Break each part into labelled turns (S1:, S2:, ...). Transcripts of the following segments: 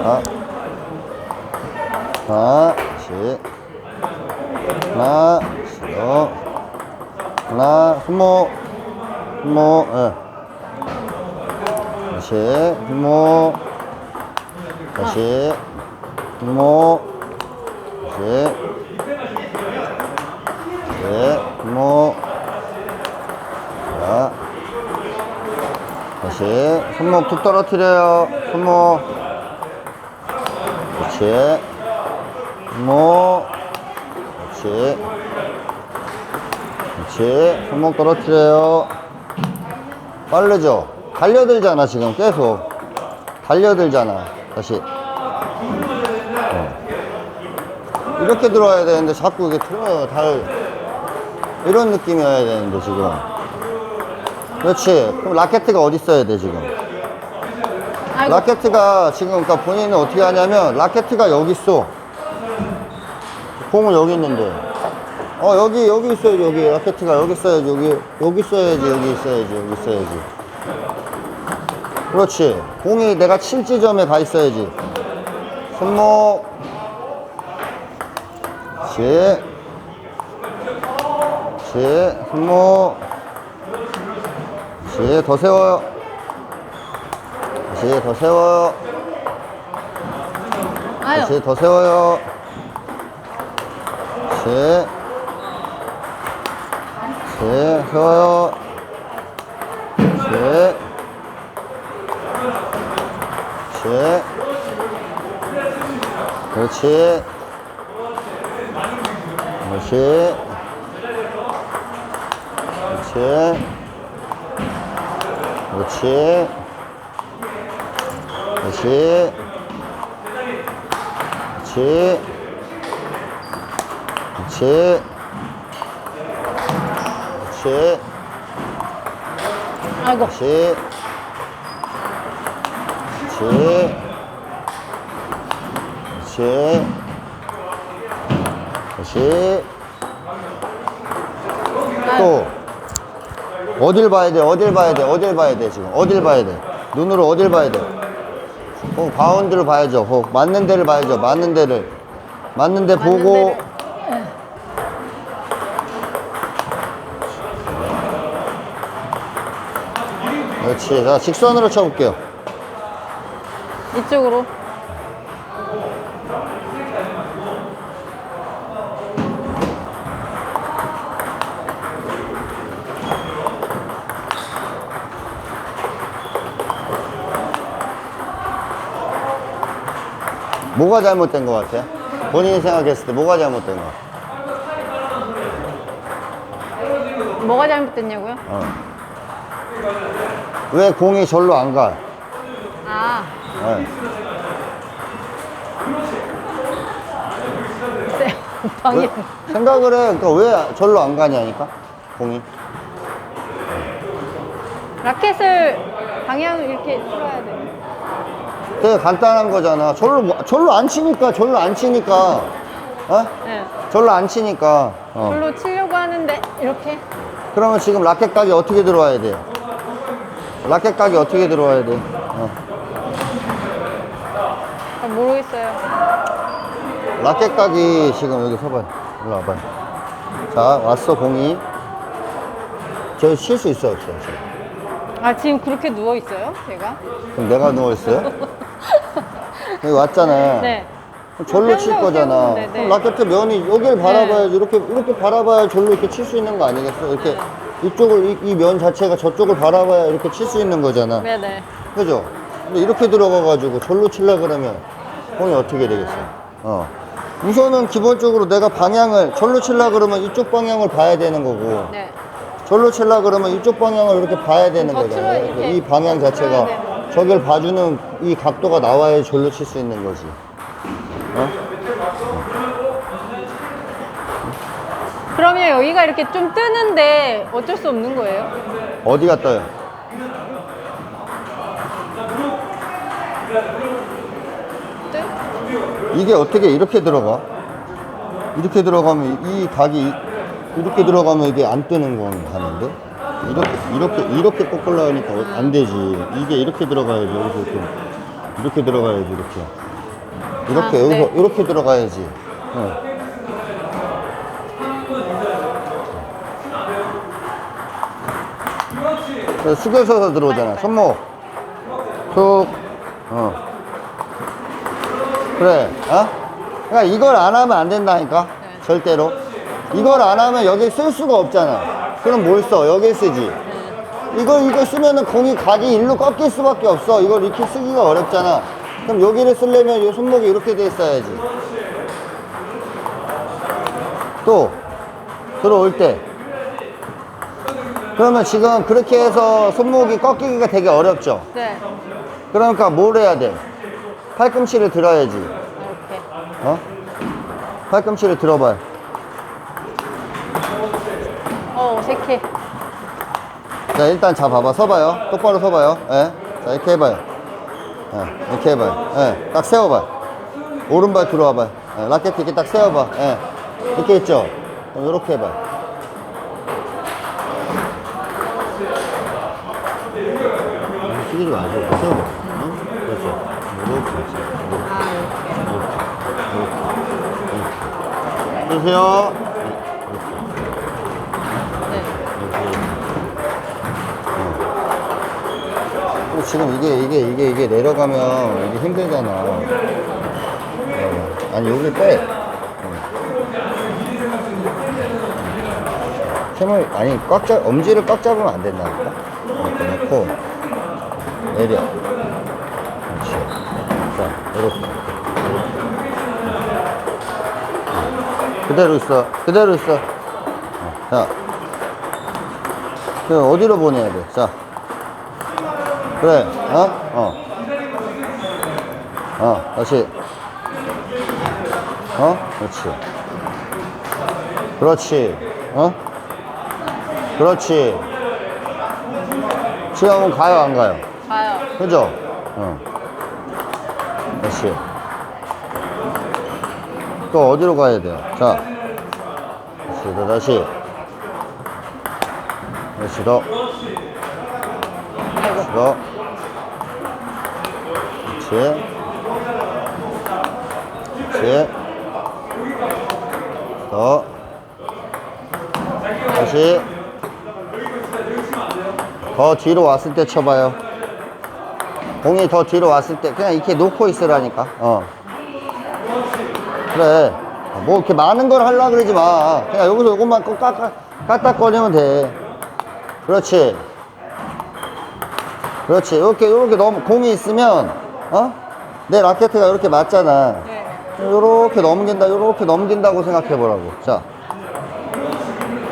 S1: 하나, 하나, 씩. 하나, 씩. 하나, 손목, 손목, 예. 다시, 손목, 다시, 손목, 다시, 다시, 손목, 자, 다시, 손목 툭 떨어뜨려요. 손목, 그렇지, 손목, 그렇지, 그렇지, 손목 떨어뜨려요. 빠르죠? 달려들잖아, 지금 계속. 달려들잖아. 다시. 어. 이렇게 들어와야 되는데 자꾸 이게 틀어요, 달. 이런 느낌이어야 되는데, 지금. 그렇지. 그럼 라켓가 어디 있어야 돼, 지금? 라켓가 지금, 그러니까 본인은 어떻게 하냐면, 라켓가 여기 있어. 공은 여기 있는데. 어, 여기, 여기 있어야지, 여기. 라켓가 여기 있어야지, 여기. 여기 있어야지, 여기 있어야지, 여기 있어야지. 그렇지. 공이 내가 칠 지점에 가 있어야지. 손목. 그렇지. 손목. 그렇지. 더 세워요. 그렇지. 더 세워요.
S2: 아유.
S1: 그렇지. 더 세워요. 그렇지. 그렇지. 세워요. 그렇지. 그렇지. 그렇지. 그렇지. 그렇지. 그렇지. 그렇지. 그렇지. 그렇지. 그렇지.
S2: 아이고.
S1: 그렇지. 그렇지. 그렇지. 그렇지. 또 어딜 봐야 돼? 어딜 봐야 돼? 어딜 봐야 돼? 지금 어딜 봐야 돼? 눈으로 어딜 봐야 돼? 어, 바운드를 봐야죠. 어, 맞는 데를 봐야죠. 맞는 데를 맞는 데 보고 그렇지. 자, 직선으로 쳐볼게요.
S2: 이쪽으로.
S1: 뭐가 잘못된 것 같아? 본인이 생각했을 때 뭐가 잘못된 것 같아?
S2: 뭐가 잘못됐냐고요?
S1: 어. 왜 공이 절로 안 가?
S2: 아,
S1: 네.
S2: 쎄.
S1: 왜,
S2: 방이.
S1: 생각을 해. 그러니까 왜 절로 안 가냐니까? 공이.
S2: 라켓을 방향을 이렇게 틀어야 돼.
S1: 되게 간단한 거잖아. 절로, 뭐- 절로 안 치니까, 절로 안 치니까. 어?
S2: 네.
S1: 절로 안 치니까. 어.
S2: 별로 치려고 하는데 이렇게.
S1: 그러면 지금 라켓 각이 어떻게 들어와야 돼요? 라켓 각이 어떻게 들어와야 돼? 어.
S2: 잘 모르겠어요.
S1: 라켓 각이 지금 여기 서봐요. 일로 와봐요. 자, 왔어, 공이. 저칠수 있어, 없어, 지금.
S2: 아 지금 그렇게 누워 있어요? 제가?
S1: 그럼 내가 누워있어요? 여기 왔잖아.
S2: 네.
S1: 그럼 절로 칠 거잖아.
S2: 세우는데, 네.
S1: 그럼 라켓 면이 여길 바라봐야지. 이렇게, 이렇게 바라봐야 절로 이렇게 칠 수 있는 거 아니겠어? 이렇게 이쪽을, 이 면 자체가 저쪽을 바라봐야 이렇게 칠 수 있는 거잖아.
S2: 네네.
S1: 그죠? 근데 이렇게 들어가가지고 절로 칠라 그러면 공이 어떻게 되겠어? 어. 우선은 기본적으로 내가 방향을 절로 칠라 그러면 이쪽 방향을 봐야 되는 거고
S2: 네.
S1: 절로 칠라 그러면 이쪽 방향을 이렇게 봐야 되는
S2: 더
S1: 거잖아.
S2: 틀어야 이렇게
S1: 이 방향 자체가
S2: 틀어야
S1: 저길 봐주는 이 각도가 나와야 절로 칠 수 있는 거지. 어?
S2: 그러면 여기가 이렇게 좀 뜨는데 어쩔 수 없는 거예요?
S1: 어디가 떠요?
S2: 뜨?
S1: 이게 어떻게 이렇게 들어가? 이렇게 들어가면 이 각이 이렇게 들어가면 이게 안 뜨는 건 가는데 이렇게 이렇게 이렇게 꺾으려 하니까 안 되지 이게 이렇게 들어가야지 여기서 이렇게 이렇게 들어가야지 이렇게 이렇게
S2: 아,
S1: 여기서
S2: 네.
S1: 이렇게 들어가야지. 어. 그래, 숙여서서 들어오잖아. 손목 툭. 어. 그래. 어? 그러니까 이걸 안 하면 안 된다니까.
S2: 네.
S1: 절대로. 이걸 안 하면 여기 쓸 수가 없잖아. 그럼 뭘 써? 여기 쓰지.
S2: 네.
S1: 이걸 이거 쓰면은 공이 각이 일로 꺾일 수밖에 없어. 이걸 이렇게 쓰기가 어렵잖아. 그럼 여기를 쓰려면 이 손목이 이렇게 돼 있어야지. 또 들어올 때. 그러면 지금 그렇게 해서 손목이 꺾이기가 되게 어렵죠.
S2: 네.
S1: 그러니까 뭘 해야 돼? 팔꿈치를 들어야지.
S2: 이렇게.
S1: 어? 팔꿈치를 들어봐요.
S2: 어, 어색해.
S1: 자 일단 잡아봐 서봐요 똑바로 서봐요 예. 자 이렇게 해봐요 예. 이렇게 해봐요 예. 딱 세워봐요 오른발 들어와봐요 예. 라켓 이렇게 딱 세워봐 예. 이렇게 했죠 그럼 이렇게 해봐요 숙이지 마시고 이렇게 세워봐 응? 그렇죠 이렇게 그렇지
S2: 아, 이렇게.
S1: 보세요
S2: 네.
S1: 지금 이게 이게 이게 이게 내려가면 이게 힘들잖아. 어. 아니 여기 빼. 어. 힘을 아니 꽉 잡, 엄지를 꽉 잡으면 안 된다니까. 이렇게 놓고 내려. 그렇지. 자 이렇게. 그대로 있어. 그대로 있어. 어, 자. 그 어디로 보내야 돼? 자. 그래, 어? 어. 어, 다시. 어? 그렇지. 그렇지. 어? 그렇지. 수영은 가요, 안 가요?
S2: 가요.
S1: 그죠? 어. 다시. 또 어디로 가야 돼요? 자. 다시, 더 다시. 다시 더.
S2: 아이고.
S1: 더. 그렇지. 그렇지. 더. 다시. 더 뒤로 왔을 때 쳐봐요. 공이 더 뒤로 왔을 때 그냥 이렇게 놓고 있으라니까. 어. 그래. 뭐 이렇게 많은 걸 하려고 그러지 마. 그냥 여기서 요것만 꼭 깎아, 까딱거리면 돼. 그렇지. 그렇지. 이렇게, 이렇게 넘, 공이 있으면, 어? 내 라켓가 이렇게 맞잖아.
S2: 네.
S1: 요렇게 넘긴다, 요렇게 넘긴다고 생각해 보라고. 자.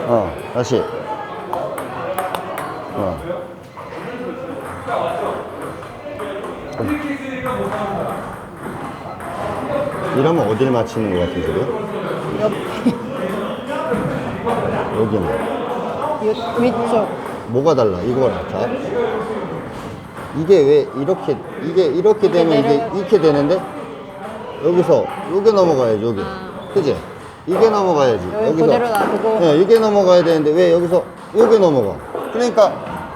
S1: 어, 다시. 어. 이러면 어딜 맞히는 것 같은 소리야?
S2: 옆에.
S1: 여기는.
S2: 요, 위쪽.
S1: 뭐가 달라? 이거랑 자. 이게 왜 이렇게 이게 이렇게 되면 이게. 이렇게 되는데 여기서 요게 넘어가야지 여기.
S2: 아.
S1: 그지? 이게 넘어가야지.
S2: 여기 그대로 놔두고.
S1: 네, 이게 넘어가야 되는데 왜 여기서 요게 넘어가? 그러니까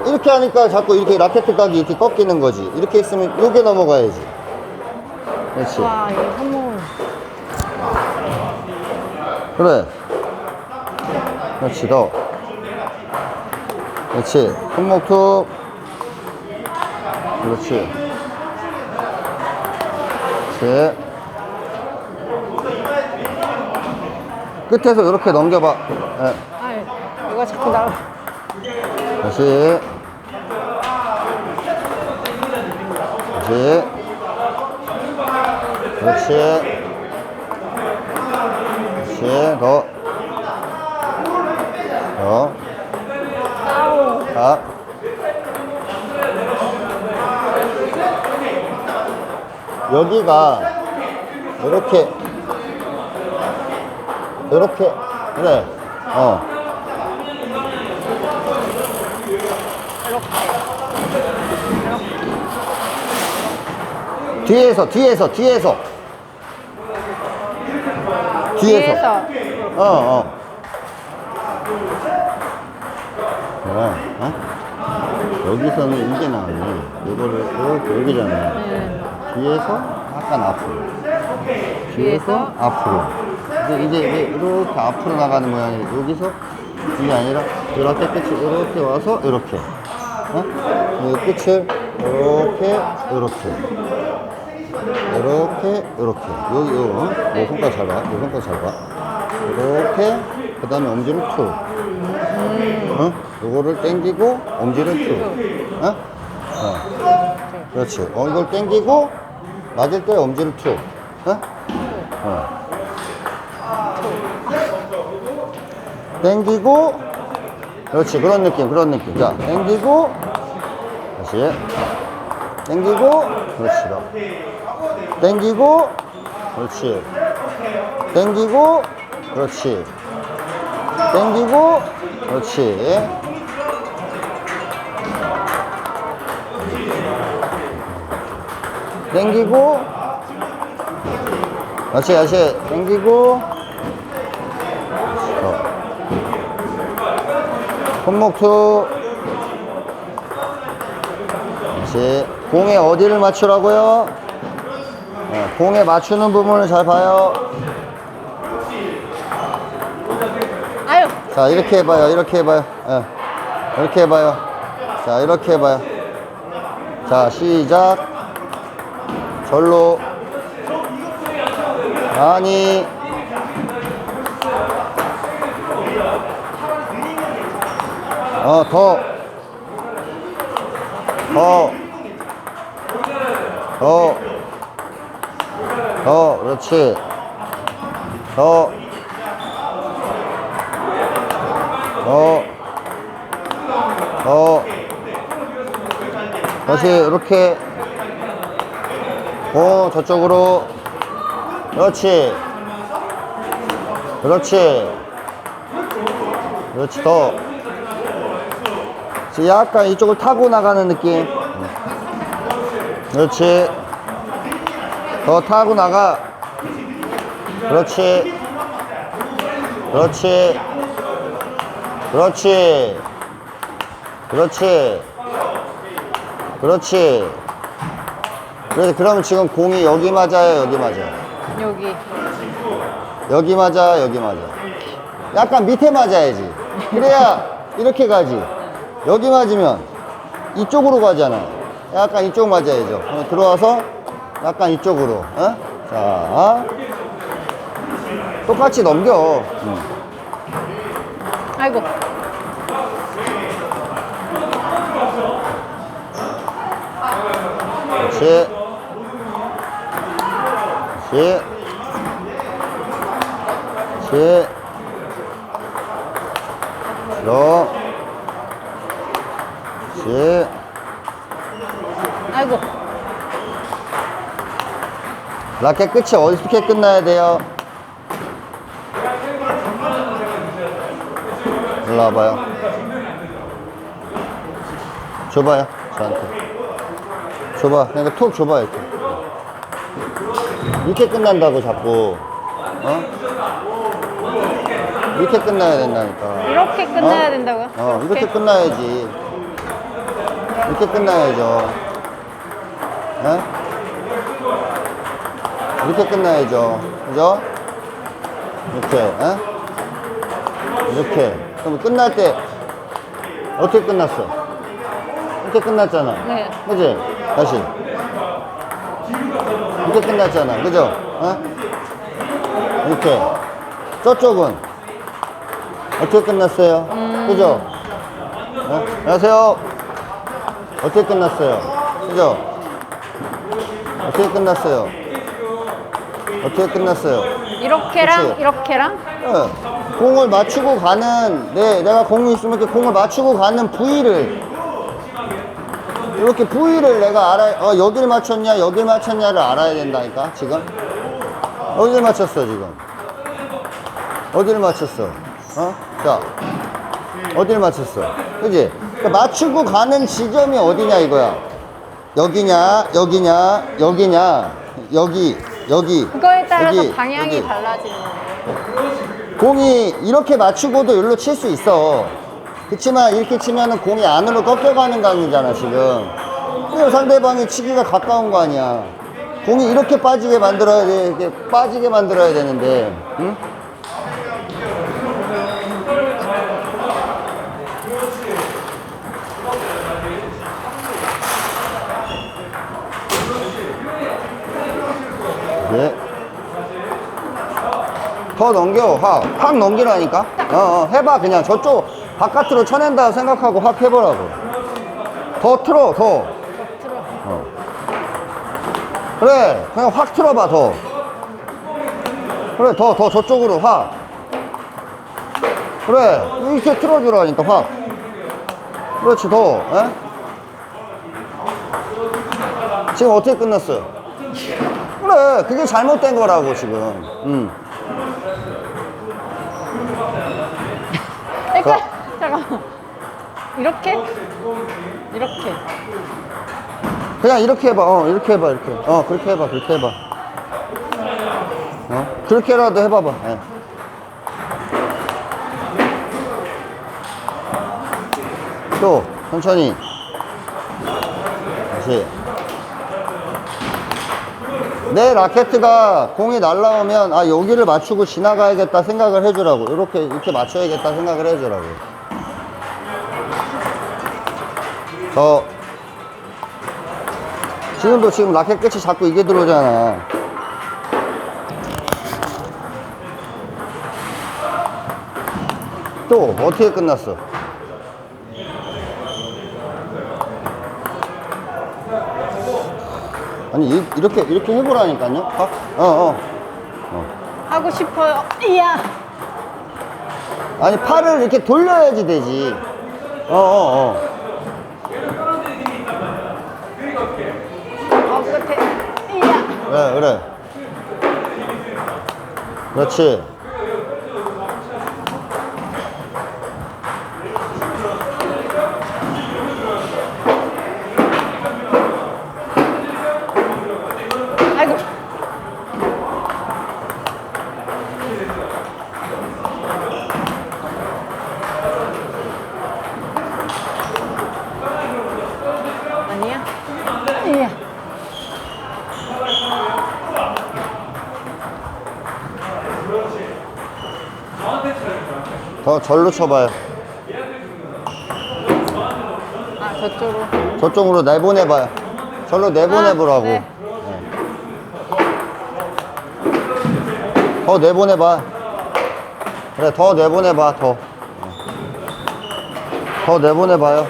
S1: 이렇게 하니까 자꾸 이렇게 라켓 각이 이렇게 꺾이는 거지. 이렇게 있으면 요게 넘어가야지. 그렇지.
S2: 와, 이 손목.
S1: 그래. 그렇지, 더. 그렇지. 손목 툭. 그렇지. 그렇지. 끝에서 이렇게 넘겨봐. 예.
S2: 아, 이거 자꾸 나가.
S1: 다시. 다시. 그렇지. 그렇지. 더. 더.
S2: 아우.
S1: 자. 여기가 이렇게 이렇게 그래. 어. 뒤에서 뒤에서 뒤에서.
S2: 뒤에서.
S1: 어어. 그래 어? 여기서는 이게 나오네. 이거를 이렇게 여기잖아.
S2: 네.
S1: 뒤에서 약간 앞으로 뒤에서 앞으로. 이제, 이제, 이제 이렇게 앞으로 나가는 모양이 여기서 이게 아니라 이렇게 끝이 이렇게 와서 이렇게. 어? 이 끝을 이렇게 이렇게 이렇게 이렇게 여기 요, 요 손가락 잡아 요 손가락 잡아 이렇게 그 다음에 엄지를 툭 어? 요거를 당기고 엄지를 툭 어? 어. 그렇지 어 이걸 당기고 맞을 때 엄지를 툭 어? 어. 당기고 그렇지 그런 느낌 그런 느낌 자 당기고 다시 당기고 그렇지 너. 당기고 그렇지 당기고 그렇지 당기고 그렇지 당기고 다시 다시 당기고 어. 손목 투 다시 공에 어디를 맞추라고요? 어, 공에 맞추는 부분을 잘 봐요.
S2: 아유
S1: 자 이렇게 해봐요. 이렇게 해봐요. 예. 이렇게 해봐요. 자 이렇게 해봐요. 자 시작. 절로 아니 어더. 더, 더, 더, 그렇지. 더, 더, 더, 다시 이렇게, 어, 저쪽으로, 그렇지. 그렇지. 그렇지, 더. 약간 이쪽을 타고 나가는 느낌. 그렇지. 더 타고 나가. 그렇지. 그렇지. 그렇지. 그렇지. 그렇지. 그래서 그러면 지금 공이 여기 맞아요, 여기 맞아요.
S2: 여기
S1: 여기 맞아, 여기 맞아. 약간 밑에 맞아야지. 그래야 이렇게 가지. 여기 맞으면 이쪽으로 가잖아. 약간 이쪽 맞아야죠. 어, 들어와서 약간 이쪽으로. 어? 자, 똑같이 넘겨. 응.
S2: 아이고
S1: 그렇지. 그렇지. 그렇지. 들어. 그렇지.
S2: 아이고
S1: 라켓 끝이 어떻게 끝나야 돼요? 일로 와봐요. 줘봐요, 저한테. 줘봐. 그러니까 툭 줘봐, 이렇게. 이렇게 끝난다고, 자꾸. 어? 이렇게 끝나야 된다니까.
S2: 이렇게 끝나야
S1: 어?
S2: 된다고요?
S1: 어, 이렇게 끝나야지. 이렇게 끝나야죠. 예? 이렇게 끝나야죠. 그죠? 이렇게, 예? 이렇게. 그럼 끝날 때, 어떻게 끝났어? 이렇게 끝났잖아.
S2: 네.
S1: 그지? 다시. 이렇게 끝났잖아. 그죠? 어? 이렇게. 저쪽은 어떻게 끝났어요? 그죠? 어? 안녕하세요. 어떻게 끝났어요? 그죠? 어떻게 끝났어요? 어떻게 끝났어요?
S2: 이렇게랑
S1: 그치?
S2: 이렇게랑
S1: 예. 공을 맞추고 가는, 네, 내가 공이 있으면 이렇게 공을 맞추고 가는 부위를, 이렇게 부위를 내가 알아, 어, 여길 맞췄냐, 여길 맞췄냐를 알아야 된다니까, 지금. 어딜 맞췄어, 지금? 어딜 맞췄어? 어? 자, 어딜 맞췄어? 그지? 그러니까 맞추고 가는 지점이 어디냐, 이거야. 여기냐, 여기냐, 여기냐, 여기, 여기.
S2: 그거에 따라서
S1: 여기,
S2: 방향이
S1: 여기.
S2: 달라지는 거예요
S1: 공이 이렇게 맞추고도 여기로 칠 수 있어. 그렇지만 이렇게 치면은 공이 안으로 꺾여가는 강이잖아, 지금. 그럼 상대방이 치기가 가까운 거 아니야. 공이 이렇게 빠지게 만들어야 돼. 이렇게 빠지게 만들어야 되는데, 응? 예. 더 넘겨, 확. 확 넘기라니까? 어, 어, 해봐. 그냥 저쪽 바깥으로 쳐낸다 생각하고 확 해보라고. 더 틀어, 더.
S2: 어.
S1: 그래, 그냥 확 틀어봐, 더. 그래, 더, 더 저쪽으로 확. 그래, 이렇게 틀어주라니까, 확. 그렇지, 더. 에? 지금 어떻게 끝났어요? 그래, 그게 잘못된 거라고, 지금. 음.
S2: 그러니까. 이렇게? 이렇게.
S1: 그냥 이렇게 해봐, 어, 이렇게 해봐, 이렇게. 어, 그렇게 해봐, 그렇게 해봐. 어? 그렇게라도 해봐봐. 예. 또, 천천히. 다시. 내 라켓가 공이 날라오면, 아, 여기를 맞추고 지나가야겠다 생각을 해주라고. 이렇게, 이렇게 맞춰야겠다 생각을 해주라고. 더. 지금도 지금 라켓 끝이 자꾸 이게 들어오잖아. 또 어떻게 끝났어? 아니 이, 렇게 이렇게 해보라니까요. 어 어. 어.
S2: 하고 싶어요. 이야.
S1: 아니 팔을 이렇게 돌려야지 되지. 어 어, 어.
S2: 어, 끝에. 이야.
S1: 그래 그래. 그렇 절로 쳐봐요.
S2: 아, 저쪽으로.
S1: 저쪽으로 내보내봐요. 절로 내보내보라고.
S2: 아, 네.
S1: 네. 더 내보내봐. 그래, 더 내보내봐, 더. 더 내보내봐요.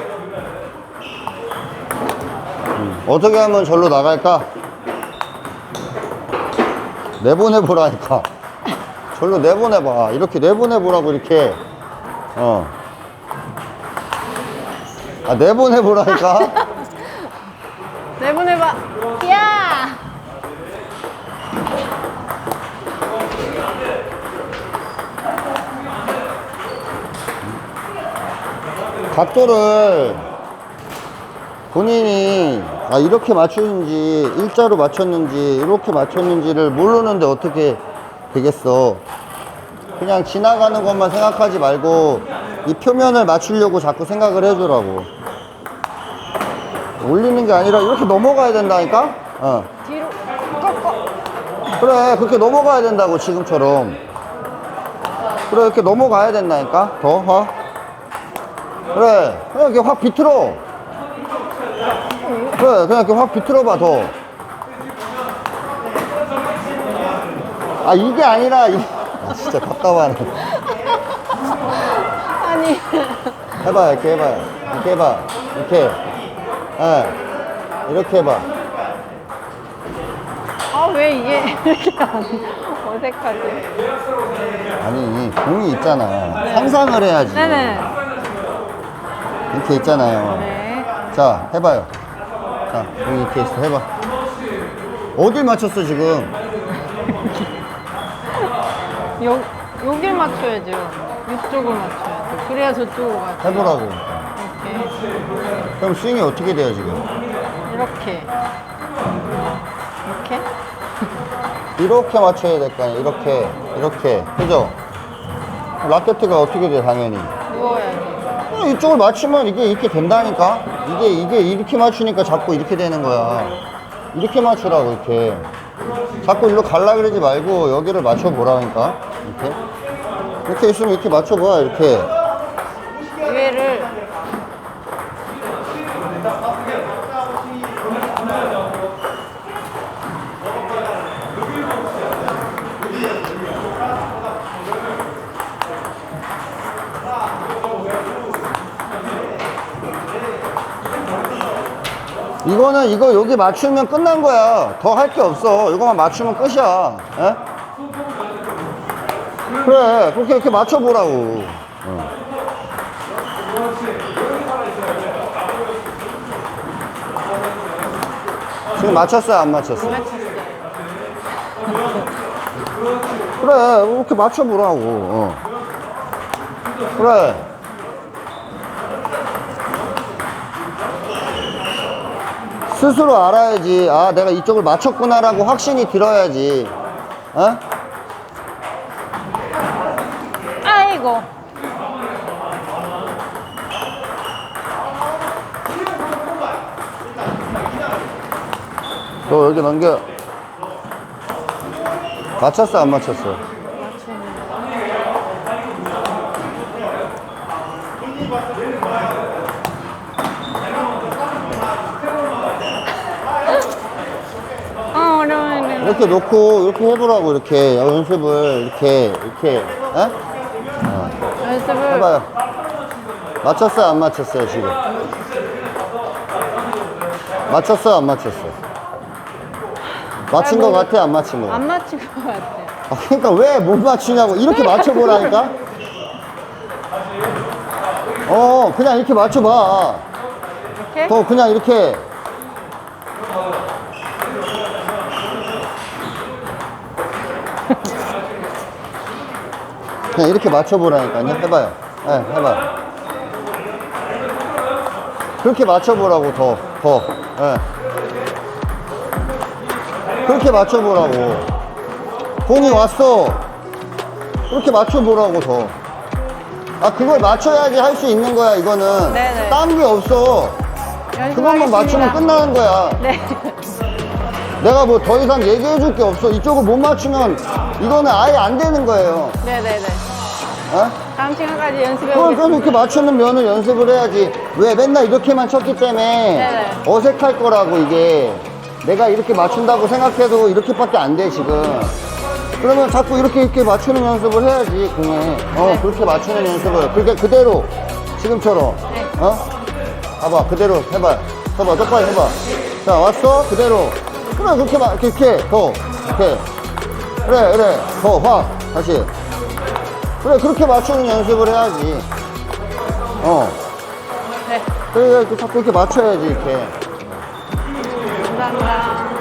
S1: 음, 어떻게 하면 절로 나갈까? 내보내보라니까. 절로 내보내봐. 이렇게 내보내보라고, 이렇게. 어. 아, 내보내보라니까?
S2: 내보내봐. 야!
S1: 각도를 본인이 아 이렇게 맞추는지 일자로 맞췄는지 이렇게 맞췄는지를 모르는데 어떻게 되겠어 그냥 지나가는 것만 생각하지 말고 이 표면을 맞추려고 자꾸 생각을 해주라고. 올리는 게 아니라 이렇게 넘어가야 된다니까? 어.
S2: 뒤로 꺾어.
S1: 그래 그렇게 넘어가야 된다고 지금처럼. 그래 이렇게 넘어가야 된다니까? 더 어? 그래 그냥 이렇게 확 비틀어. 그래 그냥 이렇게 확 비틀어 봐 더. 아 이게 아니라 이... 아, 진짜 답답하네
S2: 아니.
S1: 해봐 이렇게 해봐 이렇게 해봐 이렇게 예 이렇게 해봐
S2: 아, 왜 이게 이렇게 안 어색하지?
S1: 아니 공이 있잖아 상상을 해야지
S2: 네네.
S1: 이렇게 있잖아요
S2: 네.
S1: 자, 해봐요. 자, 여기 이렇게 있어. 해봐. 어딜 맞췄어, 지금?
S2: 여, 여길 맞춰야죠. 이쪽을 맞춰야죠. 그래야 저쪽으로 가죠.
S1: 해보라고.
S2: 이렇게.
S1: 그럼 스윙이 어떻게 돼요, 지금?
S2: 이렇게. 이렇게?
S1: 이렇게 맞춰야 될 거 아니야. 이렇게, 이렇게. 그죠? 라켓가 어떻게 돼, 당연히.
S2: 누워야지.
S1: 어, 이쪽을 맞추면 이게 이렇게 된다니까? 이게, 이게 이렇게 맞추니까 자꾸 이렇게 되는 거야. 이렇게 맞추라고 이렇게 자꾸 일로 갈라 그러지 말고 여기를 맞춰보라니까. 이렇게? 이렇게 있으면 이렇게 맞춰봐 이렇게
S2: 위에를
S1: 이거는 이거 여기 맞추면 끝난 거야 더 할 게 없어 이거만 맞추면 끝이야 에? 그래 그렇게 이렇게 맞춰보라고 어. 지금 맞췄어요 안 맞췄어?
S2: 맞췄어요.
S1: 그래 이렇게 맞춰보라고 어. 그래 스스로 알아야지 아 내가 이쪽을 맞췄구나라고 확신이 들어야지 어?
S2: 아이고.
S1: 너 여기 넘겨 맞췄어 안 맞췄어?
S2: 아 어려워요.
S1: 이렇게 놓고 이렇게 해보라고 이렇게. 연습을 이렇게 이렇게. 에?
S2: 연습을
S1: 해봐요. 맞췄어요 안 맞췄어요 지금? 맞췄어 안 맞췄어 맞춘 거 같아 안 맞춘 거? 같아
S2: 안 맞힌 것 같아요.
S1: 아, 그러니까 왜 못 맞추냐고 이렇게 맞춰보라니까? 어 그냥 이렇게 맞춰봐.
S2: 이렇게?
S1: 더 그냥 이렇게 그냥 이렇게 맞춰보라니까요. 해봐요. 네, 해봐요. 그렇게 맞춰보라고 더 더. 네. 그렇게 맞춰보라고. 공이 왔어. 그렇게 맞춰보라고 더 아 그걸 맞춰야지 할 수 있는 거야 이거는.
S2: 네네.
S1: 딴 게 없어. 그것만 맞추면 끝나는 거야.
S2: 네.
S1: 내가 뭐 더 이상 얘기해 줄 게 없어. 이쪽을 못 맞추면 이거는 아예 안 되는 거예요.
S2: 네네네.
S1: 어?
S2: 다음 시간까지 연습해
S1: 그럼 그럼
S2: 보겠습니다.
S1: 이렇게 맞추는 면을 연습을 해야지. 왜 맨날 이렇게만 쳤기 때문에
S2: 네네.
S1: 어색할 거라고 이게. 내가 이렇게 맞춘다고 생각해도 이렇게밖에 안 돼 지금. 그러면 자꾸 이렇게 이렇게 맞추는 연습을 해야지 공에. 어
S2: 네.
S1: 그렇게 맞추는 연습을. 그렇게 그대로 지금처럼.
S2: 네.
S1: 어? 봐봐 그대로 해봐. 해봐 똑바로 해봐. 자 왔어? 그대로. 그래 그렇게 막 이렇게 이렇게. 더. 이렇게. 그래 그래. 더화 다시 그래 그렇게 맞추는 연습을 해야지 어
S2: 네.
S1: 그래 이렇게 자꾸 이렇게 맞춰야지 이렇게
S2: 감사합니다.